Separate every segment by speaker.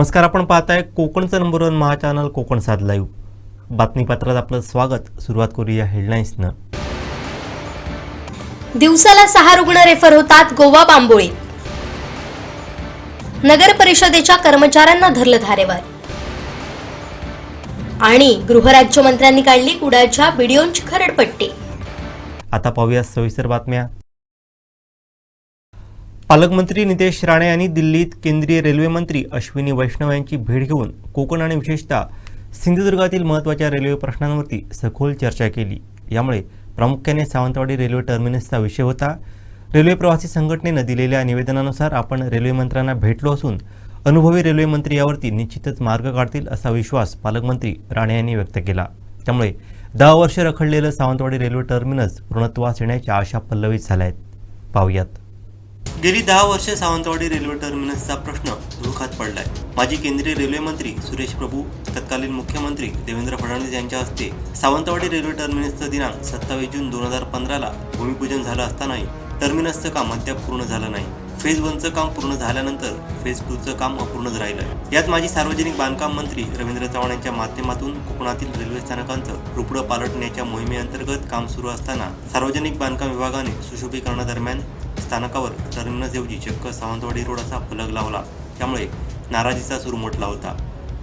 Speaker 1: नमस्कार आपण पाहताय कोकणचं नंबर वन महाचॅनल कोकण साध लाईव्ह बातमीपत्रात आपलं स्वागत सुरुवात करूया हेडलाईन्सनं
Speaker 2: दिवसाला सहा रुग्ण रेफर होतात गोवा बांबोळी नगर परिषदेच्या कर्मचाऱ्यांना धरलं धारेवर आणि गृहराज्यमंत्र्यांनी काढली कुडाच्या बिडिओंची खरडपट्टी
Speaker 1: आता पाहूया सविस्तर बातम्या पालकमंत्री नितेश राणे यांनी दिल्लीत केंद्रीय रेल्वे मंत्री अश्विनी वैष्णव यांची भेट घेऊन कोकण आणि विशेषतः सिंधुदुर्गातील महत्त्वाच्या रेल्वे प्रश्नांवरती सखोल चर्चा केली यामुळे प्रामुख्याने सावंतवाडी रेल्वे टर्मिनसचा विषय होता रेल्वे प्रवासी संघटनेनं दिलेल्या निवेदनानुसार आपण रेल्वेमंत्र्यांना भेटलो असून अनुभवी रेल्वे यावरती निश्चितच मार्ग काढतील असा विश्वास पालकमंत्री राणे यांनी व्यक्त केला त्यामुळे दहा वर्ष रखडलेलं सावंतवाडी रेल्वे टर्मिनस पूर्णत्वास येण्याच्या आशा पल्लवित झाल्या आहेत पाहूयात
Speaker 3: गेली दहा वर्ष सावंतवाडी रेल्वे टर्मिनसचा प्रश्न दुःखात पडलाय माजी केंद्रीय रेल्वे मंत्री सुरेश प्रभू तत्कालीन मुख्यमंत्री देवेंद्र फडणवीस यांच्या हस्ते सावंतवाडी रेल्वे टर्मिनसचं दिनांक सत्तावीस जून दोन हजार पंधराला भूमिपूजन झालं असतानाही टर्मिनसचं काम अद्याप पूर्ण झालं नाही फेज वनचं काम पूर्ण झाल्यानंतर फेज टूचं काम अपूर्णच राहिलं यात माजी सार्वजनिक बांधकाम मंत्री रवींद्र चव्हाण यांच्या माध्यमातून कोकणातील रेल्वे स्थानकांचं रुपडं पालटण्याच्या मोहिमेअंतर्गत काम सुरू असताना सार्वजनिक बांधकाम विभागाने सुशोभीकरणादरम्यान स्थानकावर टर्मिनसऐवजी चक्क सावंतवाडी रोड असा फलक लावला त्यामुळे नाराजीचा सूर मोठला होता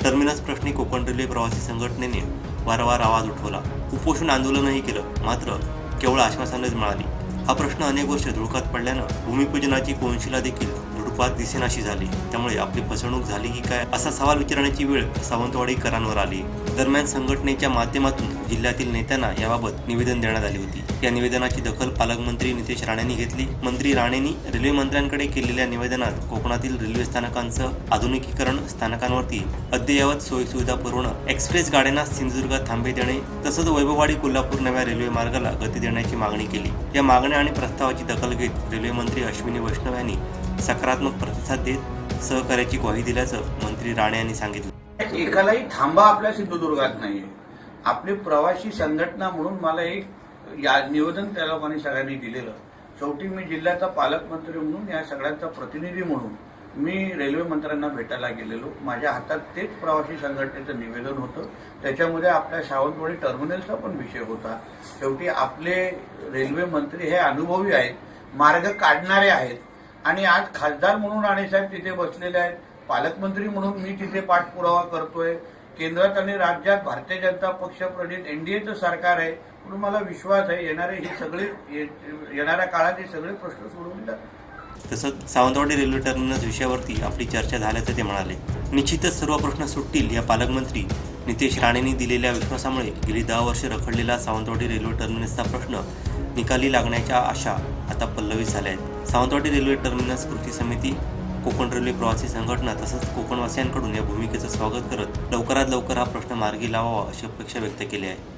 Speaker 3: टर्मिनस प्रश्नी कोकण रेल्वे प्रवासी संघटनेने वारंवार आवाज उठवला उपोषण आंदोलनही केलं मात्र केवळ आश्वासनच मिळाली हा प्रश्न अनेक वर्ष धुळकात पडल्यानं भूमिपूजनाची कोनशिला देखील धुडपात दिसेनाशी झाली त्यामुळे आपली फसवणूक झाली की काय असा सवाल विचारण्याची वेळ सावंतवाडीकरांवर आली दरम्यान संघटनेच्या माध्यमातून जिल्ह्यातील नेत्यांना याबाबत निवेदन देण्यात आली होती या निवेदनाची दखल पालकमंत्री नितेश राणेंनी घेतली मंत्री राणेंनी रेल्वे मंत्र्यांकडे केलेल्या निवेदनात कोकणातील रेल्वे स्थानकांचं आधुनिकीकरण स्थानकांवरती अद्ययावत सोयीसुविधा पुरवणं एक्सप्रेस गाड्यांना सिंधुदुर्गात थांबे देणे तसंच वैभववाडी कोल्हापूर नव्या रेल्वे मार्गाला गती देण्याची मागणी केली या मागण्या आणि प्रस्तावाची दखल घेत रेल्वे मंत्री अश्विनी वैष्णव यांनी सकारात्मक प्रतिसाद देत सहकार्याची ग्वाही दिल्याचं मंत्री राणे यांनी सांगितलं
Speaker 4: एकालाही थांबा आपल्या सिंधुदुर्गात नाहीये आपले प्रवासी संघटना म्हणून मला एक या निवेदन त्या लोकांनी सगळ्यांनी दिलेलं शेवटी मी जिल्ह्याचा पालकमंत्री म्हणून या सगळ्यांचा प्रतिनिधी म्हणून मी रेल्वे मंत्र्यांना भेटायला गेलेलो माझ्या हातात तेच प्रवासी संघटनेचं निवेदन होतं त्याच्यामध्ये आपल्या सावंतवाडी टर्मिनलचा पण विषय होता शेवटी आपले रेल्वे मंत्री हे अनुभवी आहेत मार्ग काढणारे आहेत आणि आज खासदार म्हणून राणेसाहेब तिथे बसलेले आहेत पालकमंत्री म्हणून मी तिथे पाठपुरावा करतोय केंद्रात आणि राज्यात भारतीय जनता पक्ष प्रणित एनडीएचं सरकार आहे म्हणून मला विश्वास आहे येणारे हे सगळे येणाऱ्या काळात हे सगळे प्रश्न सोडवून जातात
Speaker 3: तसंच सावंतवाडी रेल्वे टर्मिनस विषयावरती आपली चर्चा झाल्याचं ते म्हणाले निश्चितच सर्व प्रश्न सुटतील या पालकमंत्री नितेश राणेंनी दिलेल्या विश्वासामुळे गेली दहा वर्ष रखडलेला सावंतवाडी रेल्वे टर्मिनसचा प्रश्न निकाली लागण्याच्या आशा आता पल्लवी झाल्या आहेत सावंतवाडी रेल्वे टर्मिनस कृती समिती कोकण रेल्वे प्रवासी संघटना तसंच कोकणवासियांकडून या भूमिकेचं स्वागत करत लवकरात लवकर हा प्रश्न मार्गी लावावा अशी अपेक्षा व्यक्त केली आहे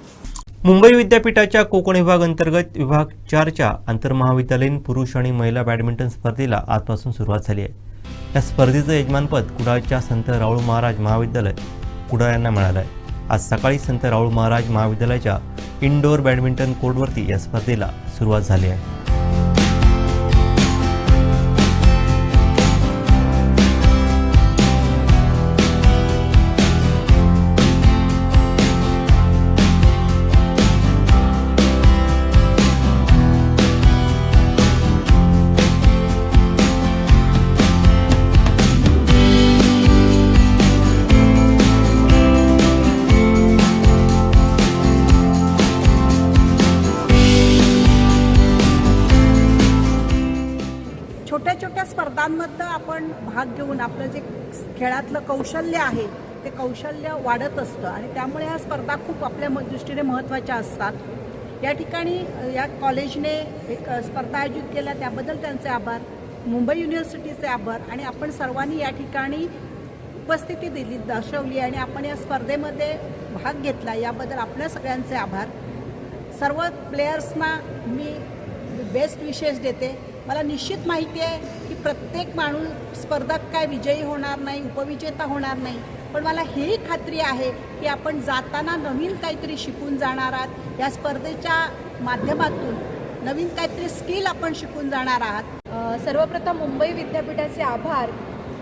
Speaker 1: मुंबई विद्यापीठाच्या कोकण विभाग अंतर्गत विभाग चारच्या आंतरमहाविद्यालयीन पुरुष आणि महिला बॅडमिंटन स्पर्धेला आजपासून सुरुवात झाली आहे या स्पर्धेचं यजमानपद कुडाळच्या संत राऊळ महाराज महाविद्यालय कुडाळ यांना मिळालं आहे आज सकाळी संत राऊळ महाराज महाविद्यालयाच्या इनडोअर बॅडमिंटन कोर्टवरती या स्पर्धेला सुरुवात झाली आहे
Speaker 5: आहे ते कौशल्य वाढत असतं आणि त्यामुळे ह्या स्पर्धा खूप आपल्या दृष्टीने महत्त्वाच्या असतात या ठिकाणी या कॉलेजने एक स्पर्धा आयोजित केल्या त्याबद्दल त्यांचे आभार मुंबई युनिव्हर्सिटीचे आभार आणि आपण सर्वांनी या ठिकाणी उपस्थिती दिली दर्शवली आणि आपण या स्पर्धेमध्ये भाग घेतला याबद्दल आपल्या सगळ्यांचे आभार सर्व प्लेयर्सना मी बेस्ट विशेष देते मला निश्चित माहिती आहे प्रत्येक माणूस स्पर्धक काय विजयी होणार नाही उपविजेता होणार नाही पण मला ही खात्री आहे की आपण जाताना नवीन काहीतरी शिकून जाणार आहात या स्पर्धेच्या माध्यमातून नवीन काहीतरी स्किल आपण शिकून जाणार
Speaker 6: आहात सर्वप्रथम मुंबई विद्यापीठाचे आभार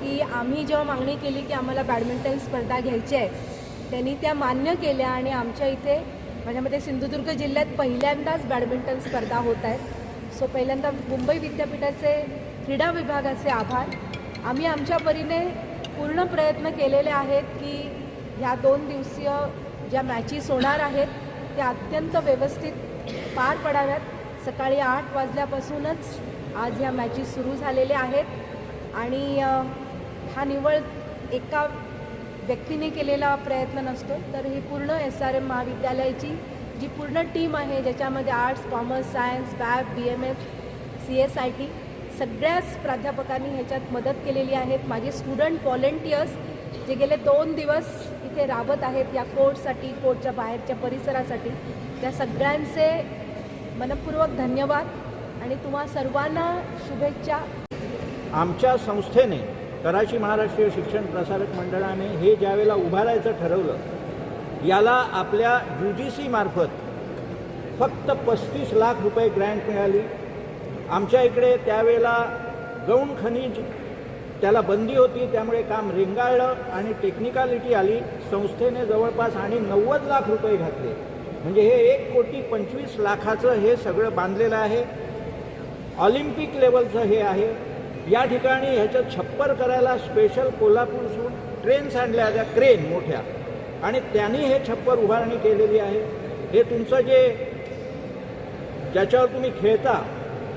Speaker 6: की आम्ही जेव्हा मागणी केली की आम्हाला बॅडमिंटन स्पर्धा घ्यायची आहे त्यांनी त्या मान्य केल्या आणि आमच्या इथे माझ्यामध्ये सिंधुदुर्ग जिल्ह्यात पहिल्यांदाच बॅडमिंटन स्पर्धा होत आहेत सो पहिल्यांदा मुंबई विद्यापीठाचे क्रीडा विभागाचे आभार आम्ही आमच्या परीने पूर्ण प्रयत्न केलेले आहेत की ह्या दोन दिवसीय ज्या मॅचेस होणार आहेत त्या अत्यंत व्यवस्थित पार पडाव्यात सकाळी आठ वाजल्यापासूनच आज ह्या मॅचेस सुरू झालेल्या आहेत आणि हा निवळ एका व्यक्तीने केलेला प्रयत्न नसतो तर ही पूर्ण एस आर एम महाविद्यालयाची जी पूर्ण टीम आहे ज्याच्यामध्ये आर्ट्स कॉमर्स सायन्स बॅब B M F C S I T सगळ्याच प्राध्यापकांनी ह्याच्यात मदत केलेली आहेत माझे स्टुडंट व्हॉलेंटियर्स जे गेले दोन दिवस इथे राबत आहेत या कोर्टसाठी कोर्टच्या बाहेरच्या परिसरासाठी त्या सगळ्यांचे मनपूर्वक धन्यवाद आणि तुम्हा सर्वांना शुभेच्छा
Speaker 4: आमच्या संस्थेने कराची महाराष्ट्रीय शिक्षण प्रसारक मंडळाने हे ज्यावेळेला उभारायचं ठरवलं याला आपल्या यू जी सीमार्फत फक्त पस्तीस लाख रुपये ग्रँट मिळाली आमच्या इकडे त्यावेळेला गौण खनिज त्याला बंदी होती त्यामुळे काम रेंगाळलं आणि टेक्निकॅलिटी आली संस्थेने जवळपास आणि नव्वद लाख रुपये घातले म्हणजे हे एक कोटी पंचवीस लाखाचं हे सगळं बांधलेलं आहे ऑलिम्पिक लेवलचं हे आहे या ठिकाणी ह्याचं छप्पर करायला स्पेशल कोल्हापूरसून ट्रेन्स आणल्या त्या क्रेन मोठ्या आणि त्यांनी हे छप्पर उभारणी केलेली आहे हे तुमचं जे ज्याच्यावर तुम्ही खेळता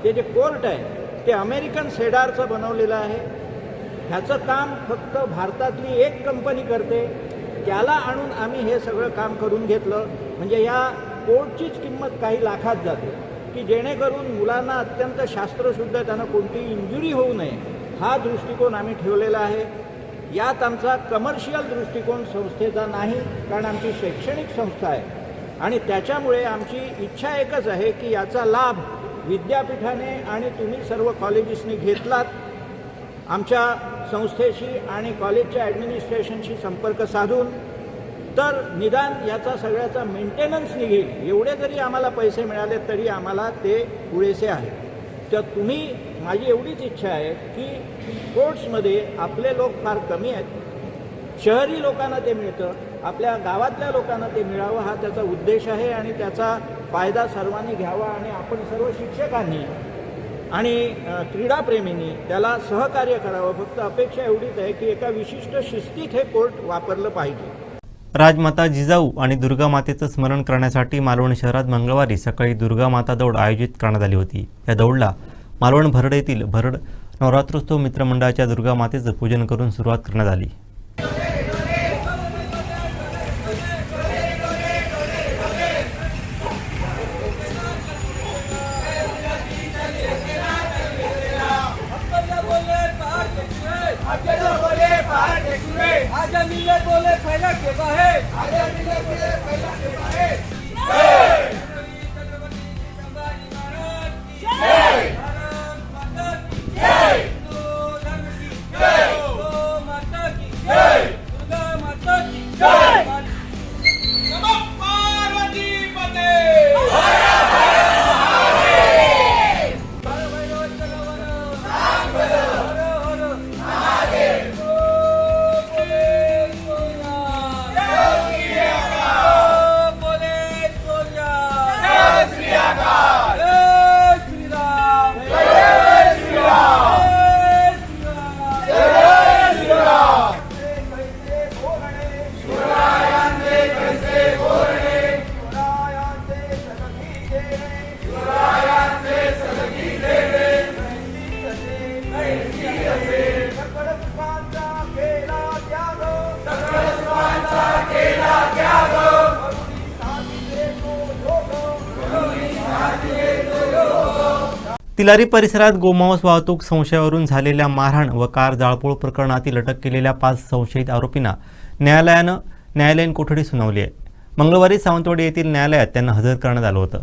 Speaker 4: हे जे कोर्ट आहे ते अमेरिकन सेडारचं बनवलेलं आहे ह्याचं काम फक्त भारतातली एक कंपनी करते त्याला आणून आम्ही हे सगळं काम करून घेतलं म्हणजे या कोर्टचीच किंमत काही लाखात जाते की जेणेकरून मुलांना अत्यंत शास्त्रशुद्ध त्यांना कोणती इंजुरी होऊ नये हा दृष्टिकोन आम्ही ठेवलेला आहे यात आमचा कमर्शियल दृष्टिकोन संस्थेचा नाही कारण आमची शैक्षणिक संस्था आहे आणि त्याच्यामुळे आमची इच्छा एकच आहे की याचा लाभ विद्यापीठाने आणि तुम्ही सर्व कॉलेजेसनी घेतलात आमच्या संस्थेशी आणि कॉलेजच्या ॲडमिनिस्ट्रेशनशी संपर्क साधून तर निदान याचा सगळ्याचा मेंटेनन्स निघेल एवढे जरी आम्हाला पैसे मिळाले तरी आम्हाला ते पुरेसे आहे तर तुम्ही माझी एवढीच इच्छा आहे की स्पोर्ट्समध्ये आपले लोक फार कमी आहेत शहरी लोकांना ते मिळतं आपल्या गावातल्या लोकांना ते मिळावं हा त्याचा उद्देश आहे आणि त्याचा फायदा सर्वांनी घ्यावा आणि आपण सर्व शिक्षकांनी आणि क्रीडाप्रेमींनी त्याला सहकार्य करावं फक्त अपेक्षा एवढीच आहे की एका विशिष्ट शिस्तीत हे कोर्ट वापरलं पाहिजे
Speaker 1: राजमाता जिजाऊ आणि दुर्गा मातेचं स्मरण करण्यासाठी मालवण शहरात मंगळवारी सकाळी दुर्गा माता दौड आयोजित करण्यात आली होती या दौडला मालवण भरड येथील भरड नवरात्रोत्सव मित्रमंडळाच्या दुर्गा मातेचं पूजन करून सुरुवात करण्यात आली आजा मिलत बोले पहिला खेप आहे आजा मिलत बोले पहिला खेप आहे तिलारी परिसरात गोमांस वाहतूक संशयावरून झालेल्या मारहाण व कार जाळपोळ प्रकरणातील अटक केलेल्या पाच संशयित आरोपींना न्यायालयानं न्यायालयीन कोठडी सुनावली आहे मंगळवारी सावंतवाडी येथील न्यायालयात त्यांना हजर करण्यात आलं होतं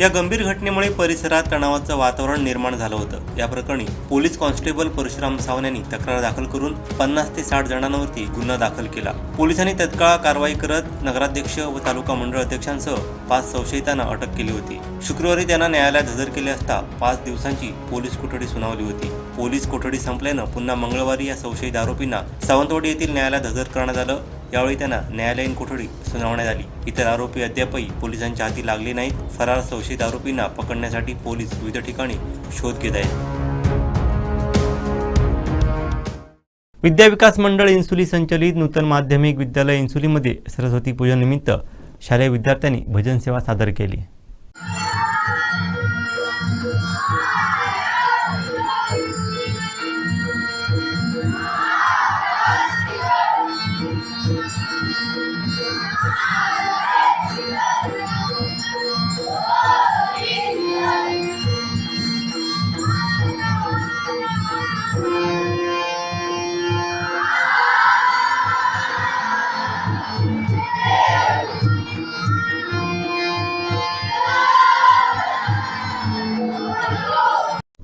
Speaker 1: या गंभीर घटनेमुळे परिसरात तणावाचं वातावरण निर्माण झालं होतं या प्रकरणी पोलीस कॉन्स्टेबल परशुराम सावन यांनी तक्रार दाखल करून पन्नास ते साठ जणांवरती गुन्हा दाखल केला पोलिसांनी तत्काळ कारवाई करत नगराध्यक्ष व तालुका मंडळ अध्यक्षांसह पाच संशयितांना अटक केली होती शुक्रवारी त्यांना न्यायालयात हजर केले असता पाच दिवसांची पोलीस कोठडी सुनावली होती पोलीस कोठडी संपल्यानं पुन्हा मंगळवारी या संशयित आरोपींना सावंतवाडी येथील न्यायालयात हजर करण्यात आलं यावेळी त्यांना न्यायालयीन कोठडी सुनावण्यात आली इतर आरोपी अद्यापही पोलिसांच्या हाती लागले नाहीत फरार संशयित आरोपींना पकडण्यासाठी पोलीस विविध ठिकाणी शोध घेत आहेत विद्याविकास मंडळ इन्सुली संचलित नूतन माध्यमिक विद्यालय इन्सुलीमध्ये सरस्वती पूजनिमित्त शालेय विद्यार्थ्यांनी भजन सेवा सादर केली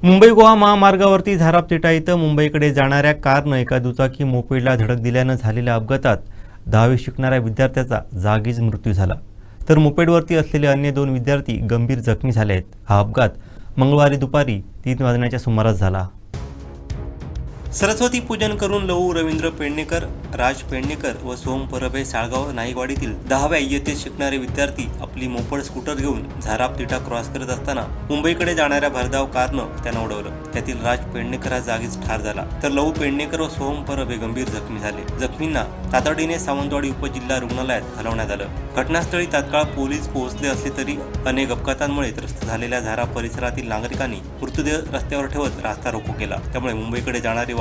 Speaker 1: मुंबई गोवा महामार्गावरती झारापतिटा इथं मुंबईकडे जाणाऱ्या कारनं एका दुचाकी मोपेडला धडक दिल्यानं झालेल्या अपघातात दहावी शिकणाऱ्या विद्यार्थ्याचा जागीच मृत्यू झाला तर मोपेडवरती असलेले अन्य दोन विद्यार्थी गंभीर जखमी झाले आहेत हा अपघात मंगळवारी दुपारी तीन वाजण्याच्या सुमारास झाला
Speaker 3: सरस्वती पूजन करून लहू रवींद्र पेडणेकर राज पेडणेकर व सोम परभे साळगाव नाईकवाडीतील दहाव्या इयत्तेत शिकणारे विद्यार्थी आपली मोपड स्कूटर घेऊन झाराप तिटा क्रॉस करत असताना मुंबईकडे जाणाऱ्या भरधाव कारनं त्यांना उडवलं त्यातील राज पेडणेकर हा जागीच ठार झाला तर लहू पेडणेकर व सोम परभे गंभीर जखमी झाले जखमींना तातडीने सावंतवाडी उपजिल्हा रुग्णालयात हलवण्यात आलं घटनास्थळी तात्काळ पोलीस पोहोचले असले तरी अनेक अपघातांमुळे त्रस्त झालेल्या झारा परिसरातील नागरिकांनी मृतदेह रस्त्यावर ठेवत रास्ता रोको केला त्यामुळे मुंबईकडे जाणारे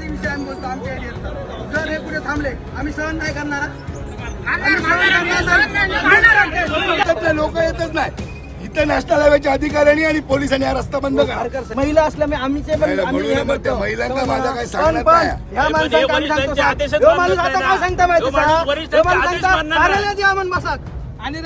Speaker 3: विषय आम्ही बोलतो आमच्या एरियात हे पुढे थांबले आम्ही सहन नाही करणार लोक येतच नाही इथं नॅशनल हायवेच्या अधिकाऱ्यांनी आणि पोलिसांनी हा रस्ता बंद महिला असल्यामुळे आम्ही महिलांना माझा म्हणजे सांगता माहिती आणि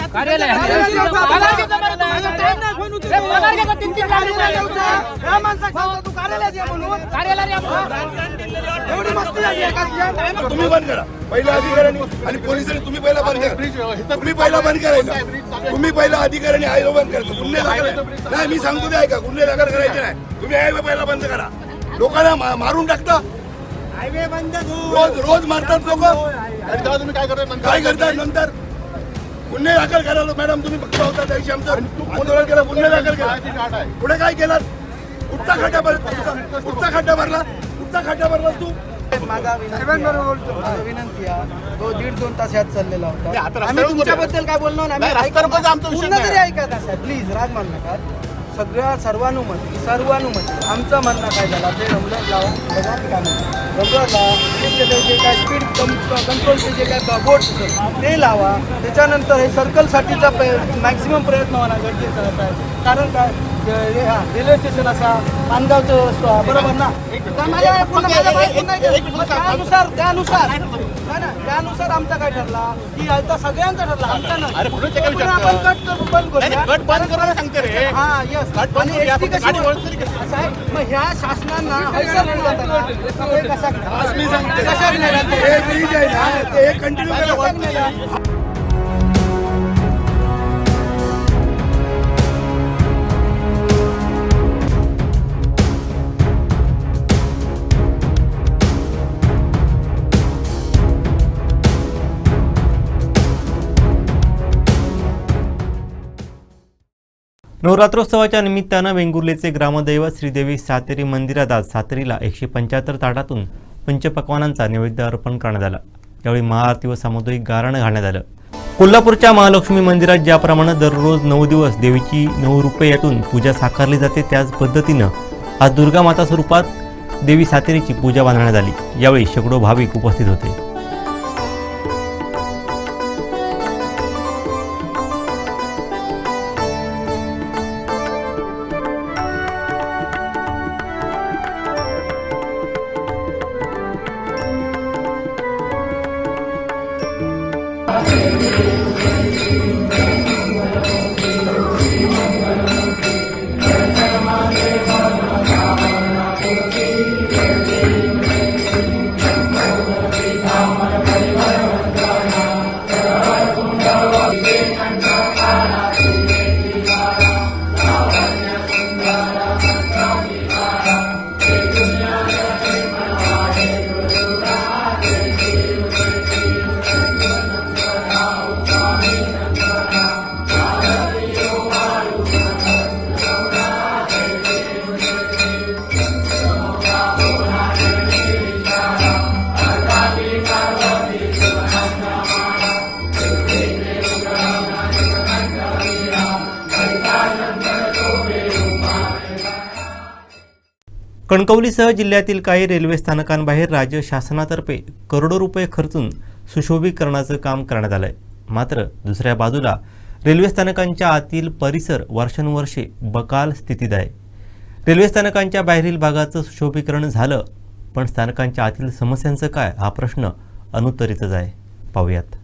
Speaker 3: एवढी मस्ती झाली तुम्ही बंद करा पहिला अधिकाऱ्यांनी आणि पोलिसांनी तुम्ही पहिला बंद करा तुम्ही पहिला बंद करायचा तुम्ही पहिला अधिकाऱ्यांनी आयोग बंद करायचं गुन्हे नाही मी सांगतो ते ऐका गुन्हे दाखल करायचे नाही तुम्ही आयोग पहिला बंद करा लोकांना मारून टाकता हायवे बंद रोज रोज मारतात लोक आणि हो, तुम्ही काय काय करतात
Speaker 1: नंतर गुन्हे दाखल करायला मॅडम तुम्ही फक्त होता त्याविषयी आमचं आंदोलन केलं गुन्हे दाखल केला पुढे काय केलं कुठचा खड्डा भरला कुठचा खड्डा भरला आमचा खाट्यावर बसतो माझा विनंती आहे तो दीड दोन तास यात चाललेला होता आम्ही तुमच्याबद्दल काय बोललो पूर्ण तरी ऐकत असा प्लीज राग मान नका सगळ्या सर्वानुमती सर्वानुमती आमचं म्हणणं काय झालं ते रमलं लावा बघा काय रमलं लावा जे काय स्पीड कम कंट्रोलचे जे काय बोर्ड असेल ते लावा त्याच्यानंतर हे सर्कलसाठीचा मॅक्सिमम प्रयत्न होणार गरजेचा कारण काय रेल्वे स्टेशन असा मानगावचं बरोबर ना त्यानुसार त्यानुसार त्यानुसार आमचा काय ठरला की आता सगळ्यांचा ठरला आमचा नाही बंद सांगते रे कशी ह्या शासनांना कंटिन्यू नवरात्रोत्सवाच्या निमित्तानं वेंगुर्लेचे ग्रामदैवत श्रीदेवी सातेरी मंदिरात आज सातेरीला एकशे पंच्याहत्तर ताटातून पंचपक्वानांचा नैवेद्य अर्पण करण्यात आला यावेळी महाआरती व सामुदायिक गारणं घालण्यात आलं कोल्हापूरच्या महालक्ष्मी मंदिरात ज्याप्रमाणे दररोज नऊ दिवस देवीची नऊ रुपये यातून पूजा साकारली जाते त्याच पद्धतीनं आज दुर्गा माता स्वरूपात देवी सातेरीची पूजा बांधण्यात आली यावेळी शेकडो भाविक उपस्थित होते कणकवलीसह जिल्ह्यातील काही रेल्वे स्थानकांबाहेर राज्य शासनातर्फे करोडो रुपये खर्चून सुशोभीकरणाचं काम करण्यात आलं आहे मात्र दुसऱ्या बाजूला रेल्वे स्थानकांच्या आतील परिसर वर्षानुवर्षे बकाल स्थितीत आहे रेल्वे स्थानकांच्या बाहेरील भागाचं सुशोभीकरण झालं पण स्थानकांच्या आतील समस्यांचं काय हा प्रश्न अनुत्तरितच आहे पाहूयात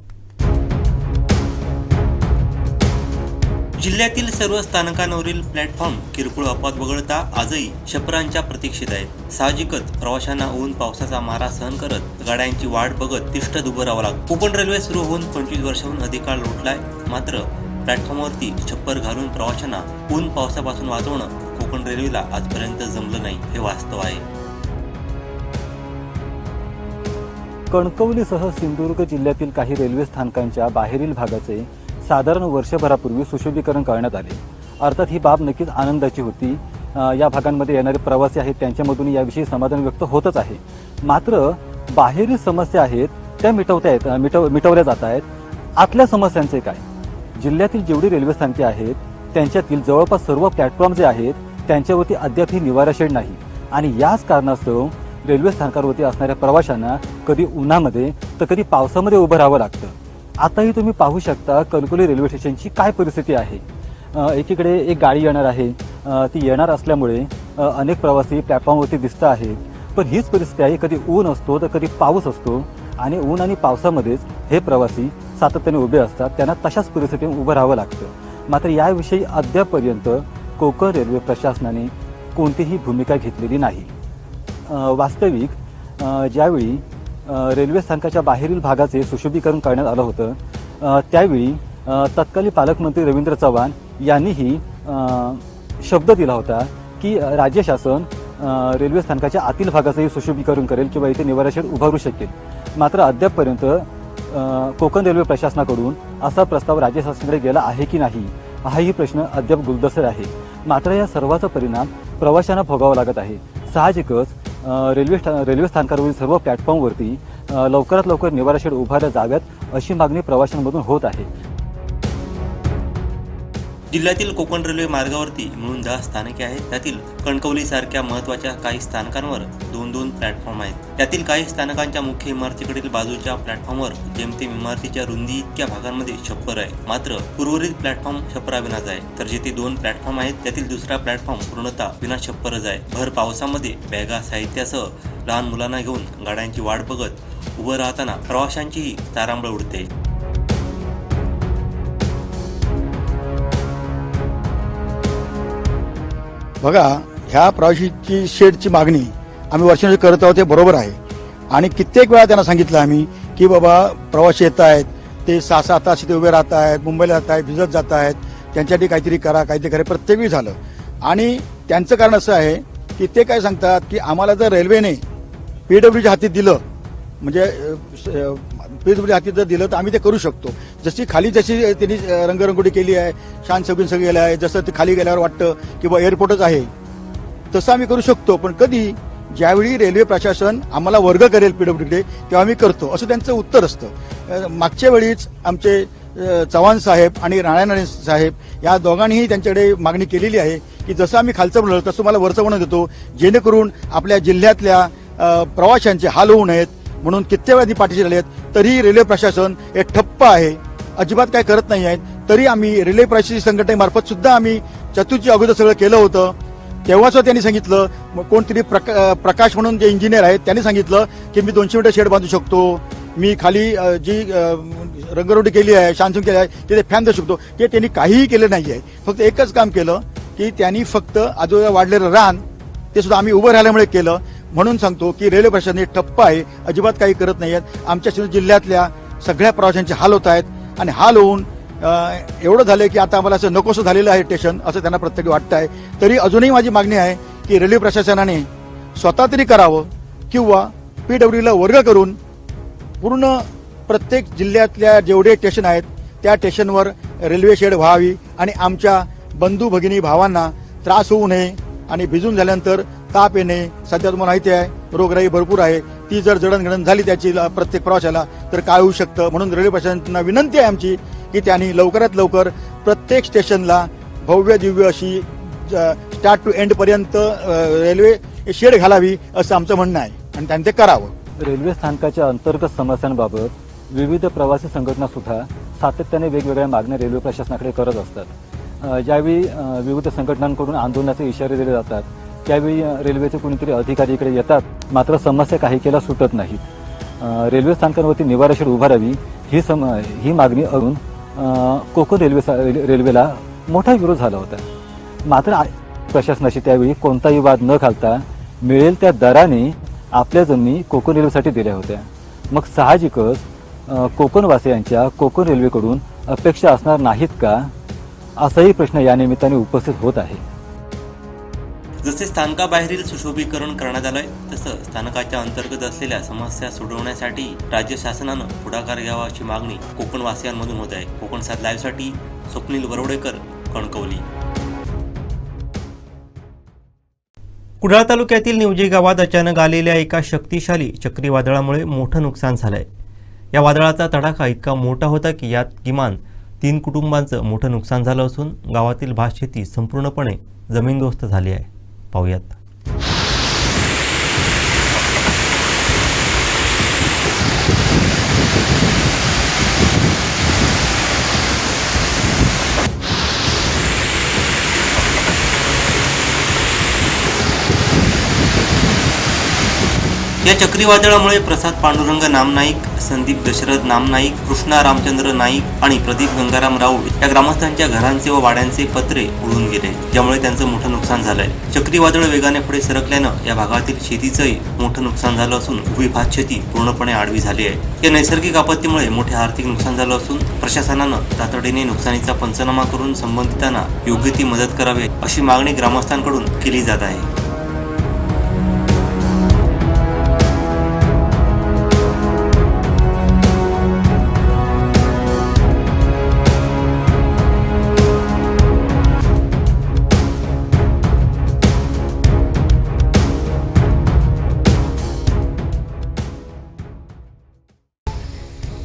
Speaker 1: जिल्ह्यातील सर्व स्थानकांवरील प्लॅटफॉर्म किरकोळ अपवाद वगळता आजही शपरांच्या प्रतीक्षेत आहेत साहजिकच प्रवाशांना ऊन पावसाचा मारा सहन करत गाड्यांची वाट बघत तिष्ठ उभं राहावं लागतं कोकण रेल्वे सुरू होऊन पंचवीस वर्षाहून अधिक काळ लोटलाय मात्र प्लॅटफॉर्मवरती छप्पर घालून प्रवाशांना ऊन पावसापासून वाचवणं कोकण रेल्वेला आजपर्यंत जमलं नाही हे वास्तव आहे कणकवलीसह सिंधुदुर्ग जिल्ह्यातील काही रेल्वे स्थानकांच्या बाहेरील भागाचे साधारण वर्षभरापूर्वी सुशोभीकरण करण्यात आले अर्थात ही बाब नक्कीच आनंदाची होती या भागांमध्ये येणारे प्रवासी आहेत त्यांच्यामधून याविषयी समाधान व्यक्त होतच आहे मात्र बाहेरील समस्या आहेत त्या मिटवता येत मिटव मिटवल्या जात आहेत आतल्या समस्यांचे काय जिल्ह्यातील जेवढी रेल्वे स्थानके आहेत त्यांच्यातील जवळपास सर्व प्लॅटफॉर्म जे आहेत त्यांच्यावरती अद्यापही निवारा शेड नाही आणि याच कारणास्तव रेल्वे स्थानकावरती असणाऱ्या प्रवाशांना कधी उन्हामध्ये तर कधी पावसामध्ये उभं राहावं लागतं आताही तुम्ही पाहू शकता कणकोली रेल्वे स्टेशनची काय परिस्थिती आहे एकीकडे एक गाडी येणार आहे ती येणार असल्यामुळे अनेक प्रवासी प्लॅटफॉर्मवरती दिसत आहेत पण हीच परिस्थिती आहे कधी ऊन असतो तर कधी पाऊस असतो आणि ऊन आणि पावसामध्येच हे प्रवासी सातत्याने उभे असतात त्यांना तशाच परिस्थितीत उभं राहावं लागतं मात्र याविषयी अद्यापर्यंत कोकण रेल्वे प्रशासनाने कोणतीही भूमिका घेतलेली नाही वास्तविक ज्यावेळी रेल्वे स्थानकाच्या बाहेरील भागाचे सुशोभीकरण करण्यात आलं होतं त्यावेळी तत्कालीन पालकमंत्री रवींद्र चव्हाण यांनीही शब्द दिला होता की राज्य शासन रेल्वे स्थानकाच्या आतील भागाचंही सुशोभीकरण करेल किंवा इथे निवारा उभारू शकेल मात्र अद्यापपर्यंत कोकण रेल्वे प्रशासनाकडून असा प्रस्ताव राज्य शासनाकडे गेला आहे की नाही हाही प्रश्न अद्याप गुलदसर आहे मात्र या सर्वाचा परिणाम प्रवाशांना भोगावा लागत आहे साहजिकच रेल्वे स्था रेल्वे स्थानकावरील सर्व प्लॅटफॉर्मवरती लवकरात लवकर निवारा शेड उभारल्या जाव्यात अशी मागणी प्रवाशांमधून होत आहे जिल्ह्यातील कोकण रेल्वे मार्गावरती मिळून दहा स्थानके आहेत त्यातील कणकवली सारख्या महत्वाच्या काही स्थानकांवर दोन दोन प्लॅटफॉर्म आहेत त्यातील काही स्थानकांच्या मुख्य इमारतीकडील बाजूच्या प्लॅटफॉर्मवर जेमतेम इमारतीच्या रुंदी इतक्या भागांमध्ये छप्पर आहे मात्र उर्वरित प्लॅटफॉर्म विनाच आहे तर जेथे दोन प्लॅटफॉर्म आहेत त्यातील दुसरा प्लॅटफॉर्म पूर्णतः विना छप्परच आहे भर पावसामध्ये बॅगा साहित्यासह लहान मुलांना घेऊन गाड्यांची वाट बघत उभं राहताना प्रवाशांचीही तारांबळ उडते
Speaker 7: बघा ह्या प्रवाशीची शेडची मागणी आम्ही वर्षानुवर्ष करत आहोत ते बरोबर आहे आणि कित्येक वेळा त्यांना सांगितलं आम्ही की बाबा प्रवासी येत आहेत ते सहा सहा तास इथे उभे राहत आहेत मुंबईला जात आहेत भिजत जात आहेत त्यांच्यासाठी काहीतरी करा काहीतरी करा प्रत्येक वेळी झालं आणि त्यांचं कारण असं आहे की ते काय सांगतात की आम्हाला जर रेल्वेने पीडब्ल्यूच्या हाती दिलं म्हणजे प्लीजमध्ये म्हणजे हाती जर दिलं तर आम्ही ते करू शकतो जशी खाली जशी त्यांनी रंगरंगोटी केली आहे शान सगळी सगळी गेलं आहे जसं ते खाली गेल्यावर वाटतं की बा एअरपोर्टच आहे तसं आम्ही करू शकतो पण कधी ज्यावेळी रेल्वे प्रशासन आम्हाला वर्ग करेल डी तेव्हा आम्ही करतो असं त्यांचं उत्तर असतं मागच्या वेळीच आमचे चव्हाण साहेब आणि राणाराणे साहेब या दोघांनीही त्यांच्याकडे मागणी केलेली आहे की जसं आम्ही खालचं म्हणलं तसं मला वरचं म्हणून देतो जेणेकरून आपल्या जिल्ह्यातल्या प्रवाशांचे हाल होऊ नयेत म्हणून कित्येवेळी पाठीशी आले आहेत तरीही रेल्वे प्रशासन हे ठप्प आहे अजिबात काय करत नाही आहेत तरी आम्ही रेल्वे प्रशासन संघटनेमार्फत सुद्धा आम्ही चतुर्थी अगोदर सगळं केलं होतं तेव्हाच त्यांनी सांगितलं कोणतरी प्रका प्रकाश म्हणून जे इंजिनियर आहेत त्यांनी सांगितलं की मी दोनशे मीटर शेड बांधू शकतो मी खाली जी रंगरोटी केली आहे शांतून केली आहे तिथे फॅन देऊ शकतो ते त्यांनी काहीही केलं नाही आहे फक्त एकच काम केलं की त्यांनी फक्त आजोबा वाढलेलं रान ते सुद्धा आम्ही उभं राहिल्यामुळे केलं म्हणून सांगतो की रेल्वे प्रशासन हे ठप्प आहे अजिबात काही करत नाही आहेत आमच्या शिव जिल्ह्यातल्या सगळ्या प्रवाशांचे हाल होत आहेत आणि हाल होऊन एवढं झालं की आता आम्हाला असं नकोसं झालेलं आहे स्टेशन असं त्यांना प्रत्येक वाटतं आहे तरी अजूनही माझी मागणी आहे की रेल्वे प्रशासनाने स्वतः तरी करावं किंवा पी डब्ल्यूला वर्ग करून पूर्ण प्रत्येक जिल्ह्यातल्या जेवढे स्टेशन आहेत त्या स्टेशनवर रेल्वे शेड व्हावी आणि आमच्या बंधू भगिनी भावांना त्रास होऊ नये आणि भिजून झाल्यानंतर ताप येणे सध्या तुम्हाला माहिती आहे रोगराई भरपूर आहे ती जर जडणघडण झाली त्याची प्रत्येक प्रवाशाला तर काय होऊ शकतं म्हणून रेल्वे प्रशासनांना विनंती आहे आमची की त्यांनी लवकरात लवकर प्रत्येक स्टेशनला भव्य दिव्य अशी स्टार्ट टू एंड पर्यंत रेल्वे शेड घालावी असं आमचं म्हणणं आहे आणि त्यांनी ते करावं
Speaker 8: रेल्वे स्थानकाच्या अंतर्गत समस्यांबाबत विविध प्रवासी संघटना सुद्धा सातत्याने वेगवेगळ्या मागण्या रेल्वे प्रशासनाकडे करत असतात ज्यावेळी विविध संघटनांकडून आंदोलनाचे इशारे दिले जातात त्यावेळी रेल्वेचे कोणीतरी अधिकारी इकडे येतात मात्र समस्या काही केला सुटत नाहीत रेल्वे स्थानकांवरती निवाराशीर उभा उभारावी ही सम ही मागणी अरून कोकण रेल्वे रेल्वेला मोठा विरोध झाला होता मात्र प्रशासनाशी त्यावेळी कोणताही वाद न घालता मिळेल त्या दराने आपल्या जमिनी कोकण रेल्वेसाठी दिल्या होत्या मग साहजिकच कोकणवासियांच्या कोकण रेल्वेकडून अपेक्षा असणार नाहीत का असाही प्रश्न या निमित्ताने उपस्थित होत आहे
Speaker 1: जसे स्थानकाबाहेरील सुशोभीकरण करण्यात आलंय तसं स्थानकाच्या अंतर्गत असलेल्या समस्या सोडवण्यासाठी राज्य शासनानं पुढाकार घ्यावा अशी मागणी कोकणवासियांमधून होत आहे कोकण सात लाईव्हसाठी स्वप्नील वरोडेकर कणकवली कुडाळ तालुक्यातील निवजी गावात अचानक आलेल्या एका शक्तिशाली चक्रीवादळामुळे मोठं नुकसान झालंय या वादळाचा तडाखा इतका मोठा होता की यात किमान तीन कुटुंबांचं मोठं नुकसान झालं असून गावातील भातशेती संपूर्णपणे जमीनदोस्त झाली आहे पाहूयात या चक्रीवादळामुळे प्रसाद पांडुरंग नामनाईक संदीप दशरथ नामनाईक कृष्णा रामचंद्र नाईक आणि प्रदीप गंगाराम राऊत या ग्रामस्थांच्या घरांचे व वाड्यांचे पत्रे उडून गेले ज्यामुळे त्यांचं मोठं नुकसान झालंय चक्रीवादळ वेगाने पुढे सरकल्यानं या भागातील शेतीचंही मोठं नुकसान झालं असून भात शेती पूर्णपणे आडवी झाली आहे या नैसर्गिक आपत्तीमुळे मोठे आर्थिक नुकसान झालं असून प्रशासनानं तातडीने नुकसानीचा पंचनामा करून संबंधितांना योग्य ती मदत करावी अशी मागणी ग्रामस्थांकडून केली जात आहे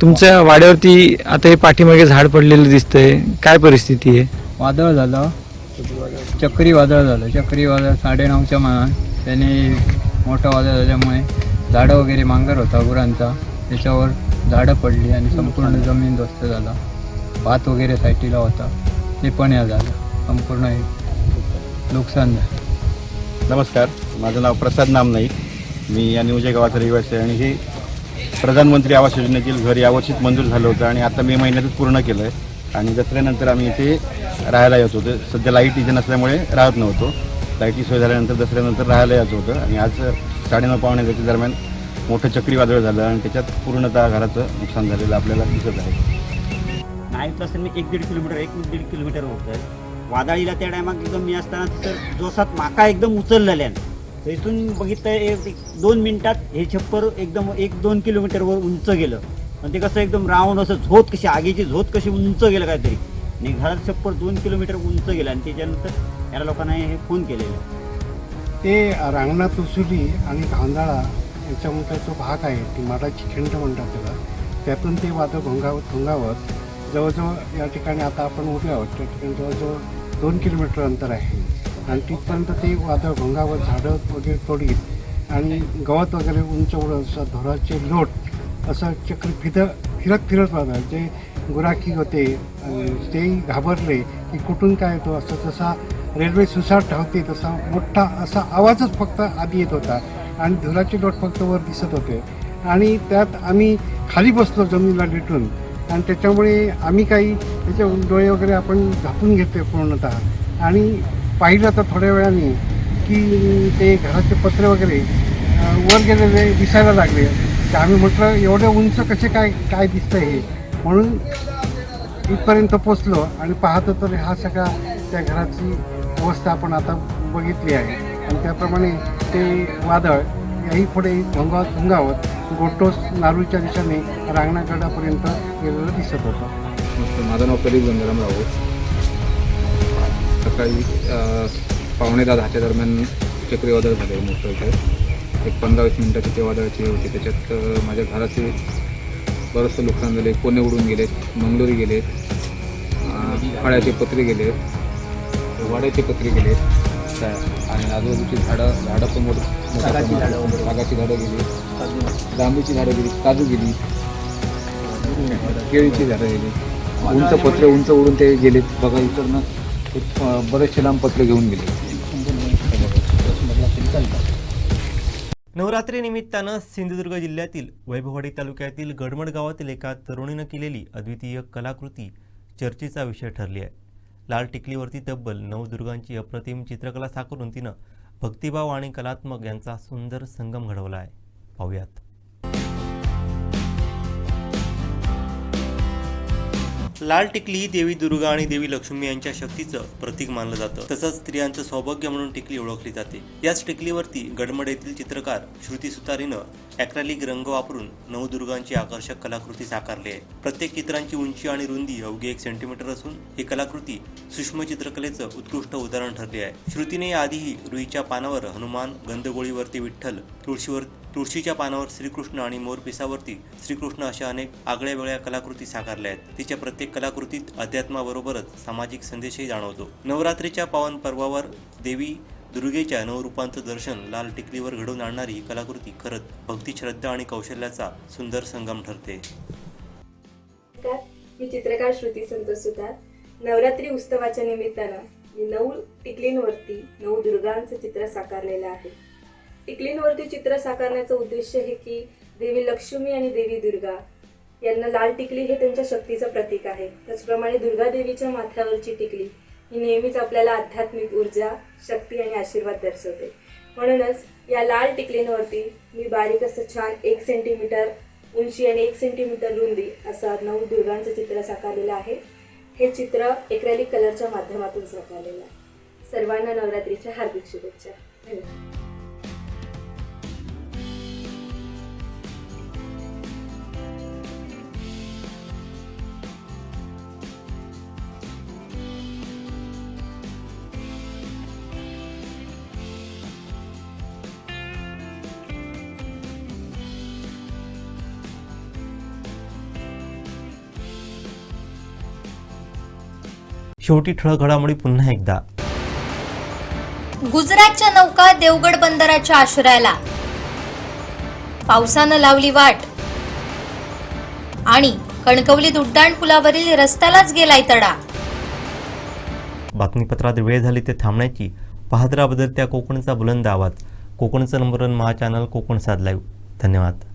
Speaker 1: तुमच्या वाड्यावरती आता हे पाठीमागे झाड पडलेलं दिसतंय काय परिस्थिती आहे
Speaker 9: वादळ झालं वादळ झालं चक्रीवादळ नऊच्या मना त्याने मोठा वादळ झाल्यामुळे झाडं वगैरे मांगर होता गुरांचा त्याच्यावर झाडं पडली आणि संपूर्ण जमीन दोस्त झाला भात वगैरे सायटीला होता ते पण या झालं संपूर्ण नुकसान झालं
Speaker 10: नमस्कार माझं नाव प्रसाद नाम मी या न्यूजे गावाचा रहिवासी आहे आणि ही प्रधानमंत्री आवास योजनेतील घर यावर्षीच मंजूर झालं होतं आणि आता मे महिन्यातच पूर्ण केलं आहे आणि दसऱ्यानंतर आम्ही इथे राहायला येत होतो सध्या लाईट इथे नसल्यामुळे राहत नव्हतो लाईटची सोय झाल्यानंतर दसऱ्यानंतर राहायला यायचं होतं आणि आज साडेनऊ पावण्याच्या दरम्यान मोठं चक्रीवादळ झालं आणि त्याच्यात पूर्णतः घराचं नुकसान झालेलं आपल्याला दिसत आहे
Speaker 11: नाही तसं मी एक दीड किलोमीटर एक दीड किलोमीटर होतं वादळीला त्या टायमात एकदम मी असताना तिथं जोसात माका एकदम उचललेल्या इथून बघितलं एक दोन मिनिटात हे छप्पर एकदम एक दोन किलोमीटरवर उंच गेलं आणि ते कसं एकदम राऊंड असं झोत कशी आगीची झोत कशी उंच गेलं काहीतरी आणि घरात छप्पर दोन किलोमीटर उंच गेलं आणि त्याच्यानंतर या लोकांना हे फोन केलेलं
Speaker 12: ते रांगणा तुसुली आणि धांदाळा याच्यामधला जो भाग आहे ती माडाची खिंड म्हणतात त्याला त्यातून ते वादळ घोंगावत घोंगावत जवळजवळ या ठिकाणी आता आपण उभे आहोत त्या ठिकाणी जवळजवळ दोन किलोमीटर अंतर आहे आणि तिथपर्यंत ते वादळ भंगावर झाडं वगैरे तोडी आणि गवत वगैरे उंच असं धोराचे लोट असं चक्र फिद फिरत फिरत राहतात जे गुराखी होते तेही घाबरले की कुठून काय येतो असं जसा रेल्वे सुसाट धावते तसा मोठा असा आवाजच फक्त आधी येत होता आणि धुराचे लोट फक्त वर दिसत होते आणि त्यात आम्ही खाली बसलो जमिनीला लेटून आणि त्याच्यामुळे आम्ही काही त्याच्या डोळे वगैरे आपण झापून घेतो पूर्णतः आणि पाहिलं तर थोड्या वेळाने की ते घराचे पत्रे वगैरे वर गेलेले दिसायला लागले तर आम्ही म्हटलं एवढे उंच कसे काय काय दिसतं हे म्हणून इथपर्यंत पोचलो आणि पाहतो तर हा सगळा त्या घराची अवस्था आपण आता बघितली आहे आणि त्याप्रमाणे ते वादळ याही पुढे धुंगा धुंगावत गोटोस नारूच्या दिशेने रांगणागडापर्यंत गेलेलं दिसत होतं
Speaker 13: माझं नाव प्रदीप गंगाराम राऊत सकाळी पावणे दहा दहाच्या दरम्यान चक्रीवादळ झाले मोठं इथे एक पंधरा वीस मिनटाची वादळाची होती त्याच्यात माझ्या घराचे बरंचसं नुकसान झाले कोणे उडून गेले मंगलोरी गेले फळ्याचे पत्रे गेले वाड्याचे पत्रे गेले आणि आजूबाजूची झाडं झाडं पण
Speaker 14: बागाची झाडं गेली
Speaker 13: जांबीची झाडं गेली काजू गेली केळीची झाडं गेली उंच पत्रे उंच उडून ते गेले बघा ना खूप बरेचसे लांबपत्र घेऊन गेले
Speaker 1: नवरात्रीनिमित्तानं सिंधुदुर्ग जिल्ह्यातील वैभववाडी तालुक्यातील गडमड गावातील एका तरुणीनं केलेली अद्वितीय कलाकृती चर्चेचा विषय ठरली आहे लाल टिकलीवरती तब्बल नवदुर्गांची अप्रतिम चित्रकला साकारून तिनं भक्तिभाव आणि कलात्मक यांचा सुंदर संगम घडवला आहे पाहूयात लाल टिकली ही देवी दुर्गा आणि देवी लक्ष्मी यांच्या शक्तीचं प्रतीक मानलं जातं तसंच स्त्रियांचं सौभाग्य म्हणून टिकली ओळखली जाते याच टिकलीवरती गडमड येथील चित्रकार श्रुती सुतारीनं अॅक्रॅलिक रंग वापरून नवदुर्गांची आकर्षक कलाकृती साकारली आहे प्रत्येक चित्रांची उंची आणि रुंदी अवघी एक सेंटीमीटर असून ही कलाकृती सूक्ष्म चित्रकलेचं उत्कृष्ट उदाहरण ठरले आहे श्रुतीने आधीही रुईच्या पानावर हनुमान गंधगोळीवरती विठ्ठल तुळशीवर तुळशीच्या पानावर श्रीकृष्ण आणि मोरपिसावरती श्रीकृष्ण अशा अनेक आगळ्या वेगळ्या कलाकृती साकारल्या आहेत तिच्या प्रत्येक कलाकृतीत अध्यात्माबरोबरच सामाजिक संदेशही जाणवतो नवरात्रीच्या पावन पर्वावर देवी दुर्गेच्या नवरूपांचं दर्शन लाल टिकलीवर घडवून आणणारी ही कलाकृती खरंच भक्ती श्रद्धा आणि कौशल्याचा सुंदर संगम ठरते
Speaker 15: मी चित्रकार श्रुती संतोष सुतार नवरात्री उत्सवाच्या निमित्तानं मी नऊ टिकलींवरती नऊ दुर्गांचं चित्र साकारलेलं आहे टिकलींवरती चित्र साकारण्याचं उद्देश हे की देवी लक्ष्मी आणि देवी दुर्गा यांना लाल टिकली हे त्यांच्या शक्तीचं प्रतीक आहे त्याचप्रमाणे दुर्गा देवीच्या माथ्यावरची टिकली ही नेहमीच आपल्याला आध्यात्मिक ऊर्जा शक्ती आणि आशीर्वाद दर्शवते म्हणूनच या लाल टिकलींवरती मी बारीक असं छान एक सेंटीमीटर उंची आणि एक सेंटीमीटर रुंदी असं नऊ दुर्गांचं चित्र साकारलेलं आहे हे चित्र एक्रॅलिक कलरच्या माध्यमातून साकारलेलं आहे सर्वांना नवरात्रीच्या हार्दिक शुभेच्छा धन्यवाद
Speaker 1: शेवटी ठळक घडामोडी पुन्हा एकदा
Speaker 16: गुजरातच्या नौका देवगड बंदराच्या आश्रयाला पावसानं लावली वाट आणि कणकवली दुड्डाण पुलावरील रस्त्यालाच गेलाय तडा
Speaker 1: बातमीपत्रात वेळ झाली ते थांबण्याची पाहदरा बदलत्या कोकणचा बुलंद आवाज कोकणचं नंबर वन महाचॅनल कोकण साध लाईव्ह धन्यवाद